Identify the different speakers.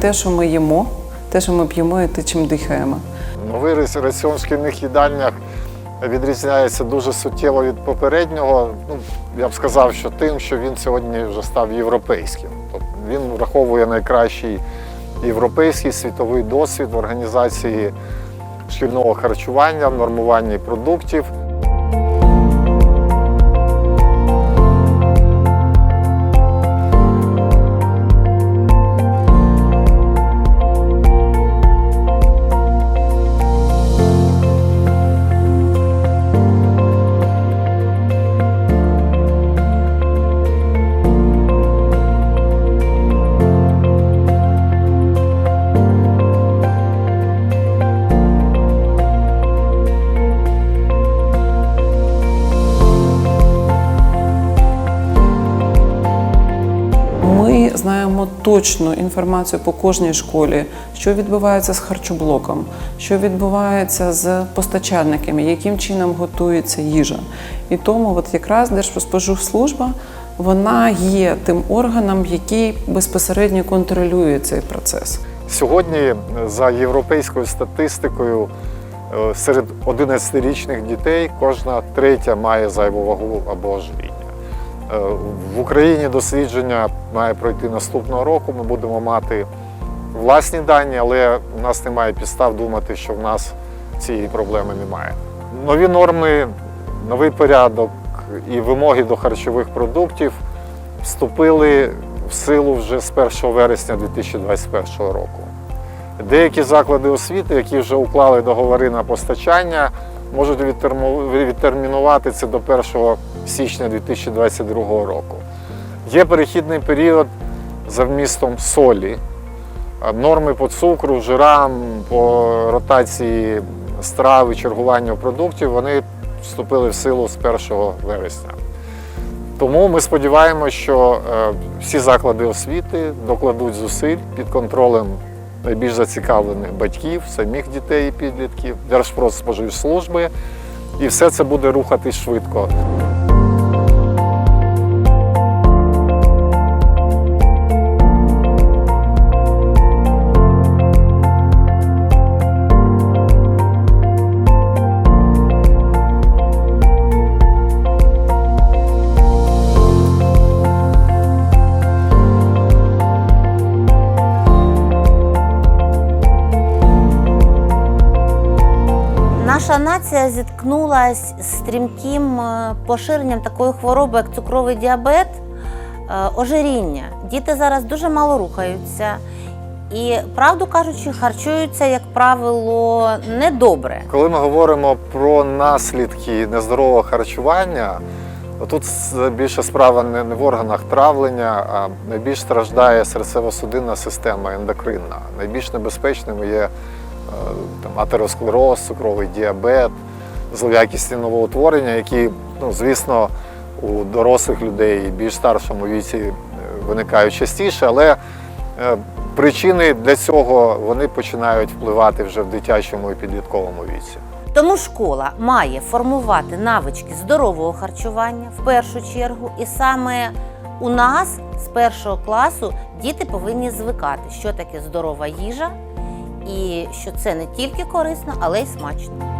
Speaker 1: те, що ми їмо, те, що ми п'ємо, і те, чим дихаємо.
Speaker 2: Новий рас- раціон в шкільних їдальнях відрізняється дуже суттєво від попереднього. Ну, я б сказав, що тим, що він сьогодні вже став європейським. Тобто він враховує найкращий європейський світовий досвід в організації шкільного харчування, в нормуванні продуктів.
Speaker 1: Знаємо точну інформацію по кожній школі, що відбувається з харчоблоком, що відбувається з постачальниками, яким чином готується їжа. І тому, от якраз Держпродспоживслужба вона є тим органом, який безпосередньо контролює цей процес.
Speaker 2: Сьогодні, за європейською статистикою, е, серед 11-річних дітей кожна третя має зайву вагу або ожиріння. Е, В Україні дослідження має пройти наступного року. Ми будемо мати власні дані, але у нас немає підстав думати, що в нас цієї проблеми немає. Нові норми, новий порядок і вимоги до харчових продуктів вступили в силу вже з 1 вересня 2021 року. Деякі заклади освіти, які вже уклали договори на постачання, можуть відтермінувати це до 1 січня 2022 року. Є перехідний період за вмістом солі. Норми по цукру, жирам, по ротації страв і чергуванню продуктів вони вступили в силу з 1 вересня. Тому ми сподіваємося, що е, всі заклади освіти докладуть зусиль під контролем найбільш зацікавлених батьків, самих дітей і підлітків, Держпродспоживслужби, і все це буде рухатись швидко.
Speaker 3: Наша нація зіткнулася з стрімким е, поширенням такої хвороби, як цукровий діабет, е, ожиріння. Діти зараз дуже мало рухаються і, правду кажучи, харчуються, як правило, недобре.
Speaker 2: Коли ми говоримо про наслідки нездорового харчування, тут більше справа не в органах травлення, а найбільш страждає серцево-судинна система ендокринна. Найбільш небезпечними є там, атеросклероз, цукровий діабет, злоякісні новоутворення, які, ну, звісно, у дорослих людей більш старшому віці е, виникають частіше, але е, причини для цього вони починають впливати вже в дитячому і підлітковому віці.
Speaker 3: Тому школа має формувати навички здорового харчування в першу чергу, і саме у нас з першого класу діти повинні звикати, що таке здорова їжа, і що це не тільки корисно, але й смачно.